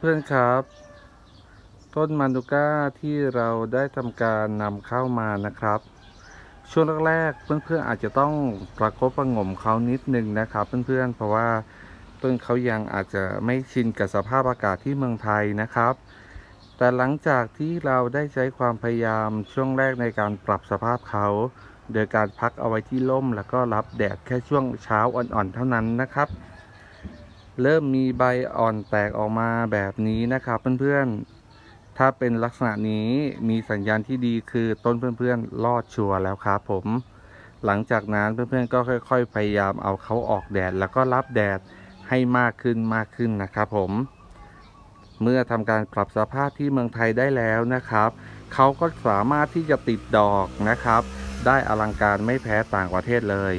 เพื่อนๆครับ ต้นมานูก้าที่เราได้ทำการนำเข้ามานะครับ ช่วงแรกๆเพื่อนๆอาจจะต้องประคบประงมเขานิดนึงนะครับ เพื่อนๆเพราะว่าต้นเขายังอาจจะไม่ชินกับสภาพอากาศที่เมืองไทยนะครับ แต่หลังจากที่เราได้ใช้ความพยายามช่วงแรกในการปรับสภาพเขา โดยการพักเอาไว้ที่ร่ม แล้วก็รับแดดแค่ช่วงเช้าอ่อนๆเท่านั้นนะครับ เริ่มมีใบอ่อนแตกออกมาแบบนี้นะครับเพื่อนๆ ถ้าเป็นลักษณะนี้มีสัญญาณที่ดีคือต้นเพื่อนๆ รอดชัวร์แล้วครับผม หลังจากนั้นเพื่อนๆ ก็ค่อย ๆ พยายามเอาเขาออกแดด แล้วก็รับแดดให้มากขึ้นมากขึ้นนะครับผม เมื่อทำการปรับสภาพที่เมืองไทยได้แล้วนะครับ เขาก็สามารถที่จะติดดอกนะครับ ได้อลังการไม่แพ้ต่างประเทศเลย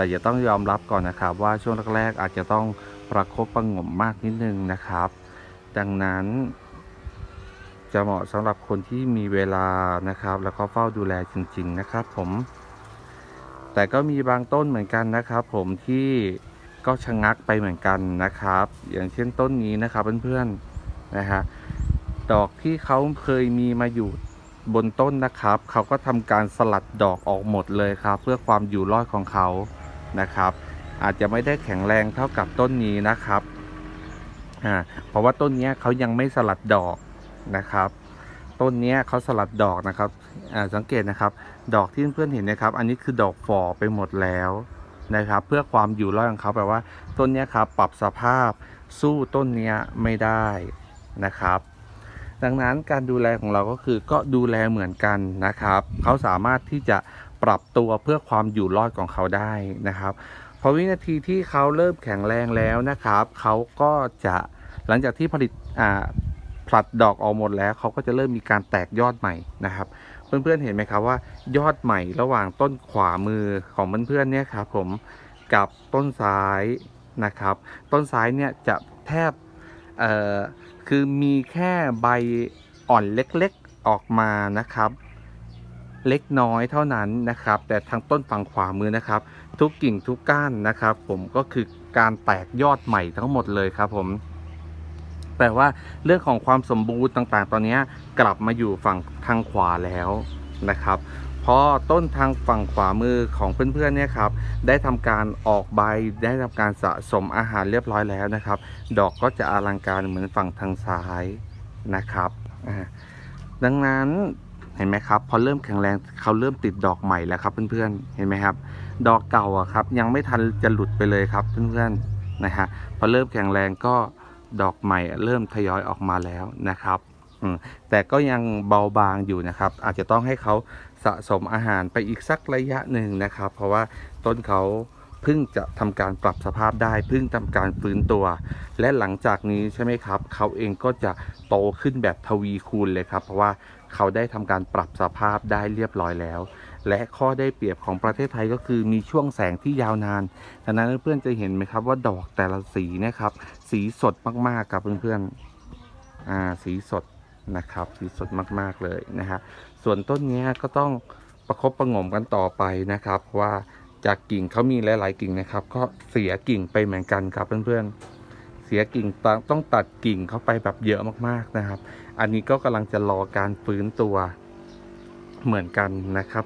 แต่อย่าต้องยอมรับก่อนนะครับ ว่าช่วงแรกๆอาจจะต้องประคบประงมมากนิดนึงนะครับ ดังนั้น จะเหมาะสำหรับคนที่มีเวลานะครับ แล้วก็เฝ้าดูแลจริง ๆนะครับ ผม แต่ก็มีบางต้นเหมือนกันนะครับ ผมที่ก็ชะงักไปเหมือนกันนะครับ อย่างเช่นต้นนี้นะครับเพื่อนๆนะฮะดอกที่เขาเคยมีมาอยู่บนต้นนะครับ เขาก็ทำการสลัดดอกออกหมดเลยครับ เพื่อความอยู่รอดของเขา นะครับ อาจจะไม่ได้แข็งแรงเท่ากับต้นนี้นะครับอ่าเพราะว่าต้นนี้เขายังไม่สลัดดอกนะครับ ต้นนี้เขาสลัดดอกนะครับอ่าสังเกตนะครับ ดอกที่เพื่อนเห็นนะครับ อันนี้คือดอกฝ่อไปหมดแล้วนะครับ เพื่อความอยู่รอดของเขาแปลว่า ต้นนี้ครับปรับสภาพสู้ต้นนี้ไม่ได้นะครับดังนั้นการดูแลของเราก็คือก็ดูแลเหมือนกันนะครับ เขาสามารถที่จะ ปรับตัวเพื่อความอยู่รอดของเขาได้นะครับพอวินาทีที่เขาเริ่มแข็งแรงแล้วนะครับ เขาก็จะหลังจากที่ผลิตอ่าผลัดดอกออกหมดแล้วเขาก็จะเริ่มมีการแตกยอดใหม่นะครับ เพื่อนๆเห็นไหมครับว่า ยอดใหม่ระหว่างต้นขวามือของเพื่อนๆเนี่ยครับผมกับต้นซ้ายนะครับ ต้นซ้ายเนี่ยจะแทบเอ่อคือมีแค่ใบอ่อนเล็กๆออกมานะครับ เล็กน้อยเท่านั้นนะครับ แต่ทางต้นฝั่งขวามือนะครับ ทุกกิ่งทุกก้านนะครับ ผมก็คือการแตกยอดใหม่ทั้งหมดเลยครับผมแปลว่าเรื่องของความสมบูรณ์ต่างๆ ตอนนี้กลับมาอยู่ฝั่งทางขวาแล้วนะครับเพราะต้นทางฝั่งขวามือของเพื่อนๆเนี่ยครับได้ทำการออกใบได้ทำการสะสมอาหารเรียบร้อยแล้วนะครับ ดอกก็จะอลังการเหมือนฝั่งทางซ้ายนะครับดังนั้น ห็นไหมครับ พอเริ่มแข็งแรงเขาเริ่มติดดอกใหม่แล้วครับ เพื่อนๆเห็นไหมครับ ดอกเก่าอะครับ ยังไม่ทันจะหลุดไปเลยครับ เพื่อนๆนะฮะพอเริ่มแข็งแรงก็ดอกใหม่เริ่มทยอยออกมาแล้วนะครับอืมแต่ก็ยังเบาบางอยู่นะครับ อาจจะต้องให้เขาสะสมอาหารไปอีกสักระยะหนึ่งนะครับ เพราะว่าต้นเขาเพิ่งจะทำการปรับสภาพได้เพิ่งทำการฟื้นตัว และหลังจากนี้ใช่ไหมครับ เขาเองก็จะโตขึ้นแบบทวีคูณเลยครับ เพราะว่า เขาได้ทำการปรับสภาพได้เรียบร้อยแล้ว และข้อได้เปรียบของประเทศไทยก็คือมีช่วงแสงที่ยาวนานดังนั้นเพื่อนๆจะเห็นไหมครับว่าดอกแต่ละสีนะครับ สีสดมากๆครับเพื่อนๆอ่าสีสดนะครับสีสดมากๆเลยนะฮะส่วนต้นเนี้ยก็ต้องประคบประงมกันต่อไปนะครับว่าจากกิ่งเขามีหลาย ๆ กิ่งนะครับ ก็เสียกิ่งไปเหมือนกันครับเพื่อนๆ สียกิ่งต้องตัดกิ่งเข้าไปแบบเยอะมากๆนะครับ อันนี้ก็กำลังจะรอการฟื้นตัวเหมือนกันนะครับ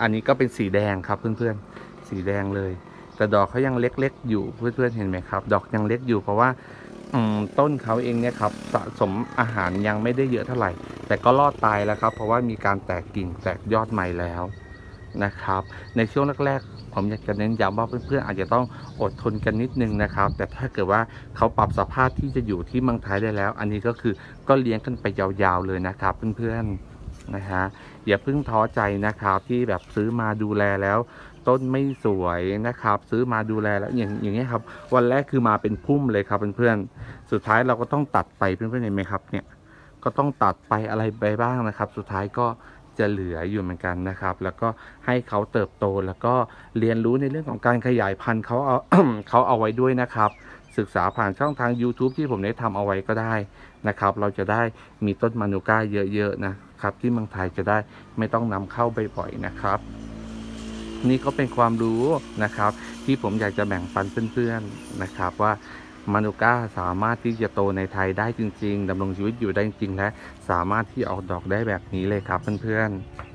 อันนี้ก็เป็นสีแดงครับเพื่อนๆ สีแดงเลย แต่ดอกเขายังเล็กๆ อยู่เพื่อนๆเห็นไหมครับ ดอกยังเล็กอยู่เพราะว่าต้นเขาเองเนี่ยครับสะสมอาหารยังไม่ได้เยอะเท่าไหร่ แต่ก็รอดตายแล้วครับ เพราะว่ามีการแตกกิ่งแตกยอดใหม่แล้ว นะครับ ในช่วงแรกๆ ผมอยากจะเน้นย้ำว่าเพื่อนๆอาจจะต้องอดทนกันนิดนึงนะครับ แต่ถ้าเกิดว่าเขาปรับสภาพที่จะอยู่ที่เมืองไทยได้แล้ว อันนี้ก็คือก็เลี้ยงกันไปยาวๆเลยนะครับเพื่อนๆนะฮะอย่าเพิ่งท้อใจนะครับที่แบบซื้อมาดูแลแล้วต้นไม่สวยนะครับ ซื้อมาดูแลแล้วอย่างอย่างนี้ยครับวันแรกคือมาเป็นพุ่มเลยครับเพื่อนๆสุดท้ายเราก็ต้องตัดไปเพื่อนๆเห็นไหมครับเนี่ยก็ต้องตัดไปอะไรไปบ้างนะครับ สุดท้ายก็ จะเหลืออยู่เหมือนกันนะครับ แล้วก็ให้เขาเติบโตแล้วก็เรียนรู้ในเรื่องของการขยายพันธุ์เขาเอาเขาเอาไว้ด้วยนะครับ ศึกษาผ่านช่องทาง YouTube ที่ผมได้ทำเอาไว้ก็ได้นะครับ เราจะได้มีต้นมานูก้าเยอะๆนะครับ ที่เมืองไทยจะได้ไม่ต้องนำเข้าบ่อยๆนะครับ นี่ก็เป็นความรู้นะครับ ที่ผมอยากจะแบ่งปันเพื่อนๆนะครับว่า มานูก้าสามารถที่จะโตในไทยได้จริง ๆดำรงชีวิตอยู่ได้จริงและสามารถที่ออกดอกได้แบบนี้เลยครับเพื่อนๆ